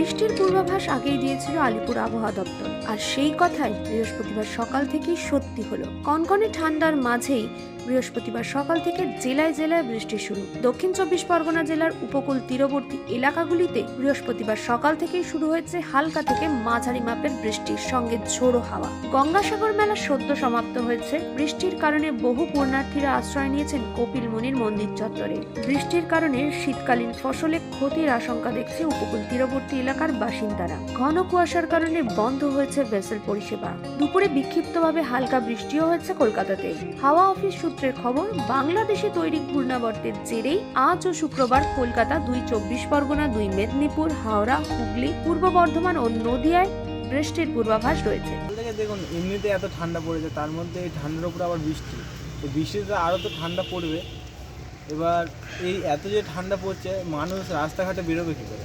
বৃষ্টির পূর্বাভাস আগেই দিয়েছিল আলিপুর আবহাওয়া দপ্তর। আর সেই কথাই বৃহস্পতিবার সকাল থেকেই সত্যি হলো। কনকনে ঠান্ডার মাঝেই বৃহস্পতিবার সকাল থেকে জেলায় জেলায় বৃষ্টি শুরু। দক্ষিণ চব্বিশ পরগনা জেলার উপকূল তীরবর্তী এলাকাগুলিতে বৃহস্পতিবার সকাল থেকেই শুরু হয়েছে হালকা থেকে মাঝারি মাপের বৃষ্টির সঙ্গে ঝোড়ো হাওয়া। গঙ্গাসাগর মেলা সদ্য সমাপ্ত হয়েছে। বৃষ্টির কারণে বহু পুণ্যার্থীরা আশ্রয় নিয়েছেন কপিল মুনির মন্দির চত্বরে। বৃষ্টির কারণে শীতকালীন ফসলে ক্ষতির আশঙ্কা দেখছে উপকূল তীরবর্তী এলাকার বাসিন্দারা। ঘন কুয়াশার কারণে বন্ধ হয়েছে ভেসেল পরিষেবা। দুপুরে বিক্ষিপ্তভাবে হালকা বৃষ্টিও হয়েছে কলকাতাতে। হাওয়া অফিস সূত্রের খবর, বাংলাদেশে তৈরি ঘূর্ণাবর্তের জেরেই আজ ও শুক্রবার কলকাতা দুই চব্বিশ পরগনা, দুই মেদিনীপুর, হাওড়া, হুগলি, পূর্ব বর্ধমান ও নদিয়ায় বৃষ্টির পূর্বাভাস রয়েছে। দেখুন, এমনিতে এত ঠান্ডা পড়েছে, তার মধ্যে এই ঠান্ডার উপর আবার বৃষ্টি। তো বৃষ্টিতে আরও তো ঠান্ডা পড়বে। এবার এই এত যে ঠান্ডা পড়ছে, মানুষ রাস্তাঘাটে বেরোবে কী করে?